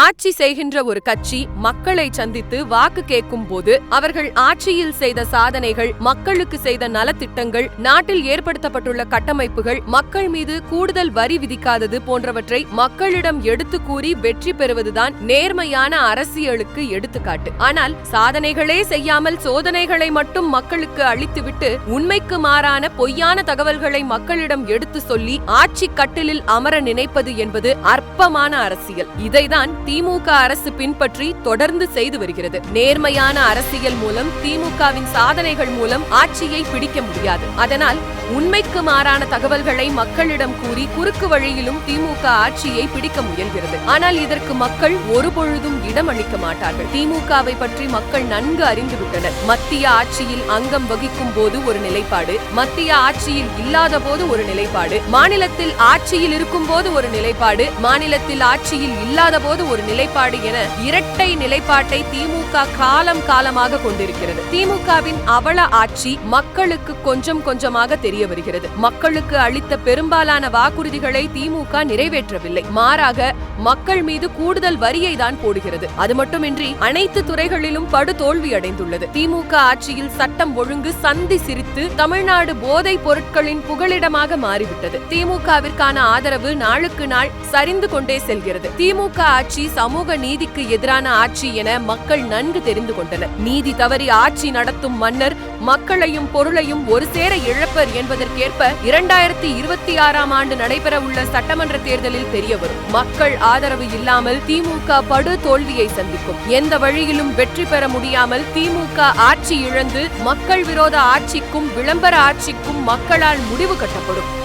ஆட்சி செய்கின்ற ஒரு கட்சி மக்களை சந்தித்து வாக்கு கேட்கும் போது அவர்கள் ஆட்சியில் செய்த சாதனைகள் மக்களுக்கு செய்த நலத்திட்டங்கள் நாட்டில் ஏற்படுத்தப்பட்டுள்ள கட்டமைப்புகள் மக்கள் மீது கூடுதல் வரி விதிக்காதது போன்றவற்றை மக்களிடம் எடுத்து கூறி வெற்றி பெறுவதுதான் நேர்மையான அரசியலுக்கு எடுத்துக்காட்டு. ஆனால் சாதனைகளே செய்யாமல் சோதனைகளை மட்டும் மக்களுக்கு அளித்துவிட்டு உண்மைக்கு மாறான பொய்யான தகவல்களை மக்களிடம் எடுத்து சொல்லி ஆட்சி கட்டிலில் அமர நினைப்பது என்பது அற்பமான அரசியல். இதைதான் திமுக அரசு பின்பற்றி தொடர்ந்து செய்து வருகிறது. நேர்மையான அரசியல் மூலம் திமுகவின் சாதனைகள் மூலம் ஆட்சியை பிடிக்க முடியாது. அதனால் உண்மைக்கு மாறான தகவல்களை மக்களிடம் கூறி குறுக்கு வழியிலும் திமுக ஆட்சியை பிடிக்க முயல்கிறது. ஆனால் இதற்கு மக்கள் ஒருபொழுதும் இடம் அளிக்க மாட்டார்கள். திமுகவை பற்றி மக்கள் நன்கு அறிந்துவிட்டனர் மத்திய ஆட்சியில் அங்கம் வகிக்கும் போது ஒரு நிலைப்பாடு மத்திய ஆட்சியில் இல்லாத போது ஒரு நிலைப்பாடு மாநிலத்தில் ஆட்சியில் இருக்கும் போது ஒரு நிலைப்பாடு மாநிலத்தில் ஆட்சியில் இல்லாத போது ஒரு நிலைப்பாடு என இரட்டை நிலைப்பாட்டை திமுக காலம் காலமாக கொண்டிருக்கிறது. திமுகவின் அவல ஆட்சி மக்களுக்கு கொஞ்சம் கொஞ்சமாக தெரிய தெரிய வருகிறது. மக்களுக்கு அளித்த பெரும்பாலான வாக்குறுதிகளை திமுக நிறைவேற்றவில்லை. மாறாக மக்கள் மீது கூடுதல் வரியை தான் போடுகிறது. அது மட்டுமின்றி அனைத்து துறைகளிலும் படு தோல்வி அடைந்துள்ளது. திமுக ஆட்சியில் சட்டம் ஒழுங்கு சந்தி சிரித்து தமிழ்நாடு போதைப் பொருட்களின் புகலிடமாக மாறிவிட்டது. திமுகவிற்கான ஆதரவு நாளுக்கு நாள் சரிந்து கொண்டே செல்கிறது. திமுக ஆட்சி சமூக நீதிக்கு எதிரான ஆட்சி என மக்கள் நன்கு தெரிந்து கொண்டனர். நீதி தவறி ஆட்சி நடத்தும் மன்னர் மக்களையும் பொருளையும் ஒரு சேர இழப்பர் என்பதற்கேற்ப இரண்டாயிரத்தி இருபத்தி ஆறாம் ஆண்டு நடைபெற உள்ள சட்டமன்ற தேர்தலில் தெரியவரும். மக்கள் ஆதரவு இல்லாமல் திமுக படு தோல்வியை சந்திக்கும். எந்த வழியிலும் வெற்றி பெற முடியாமல் திமுக ஆட்சி இழந்து மக்கள் விரோத ஆட்சிக்கும் விளம்பர ஆட்சிக்கும் மக்களால் முடிவு கட்டப்படும்.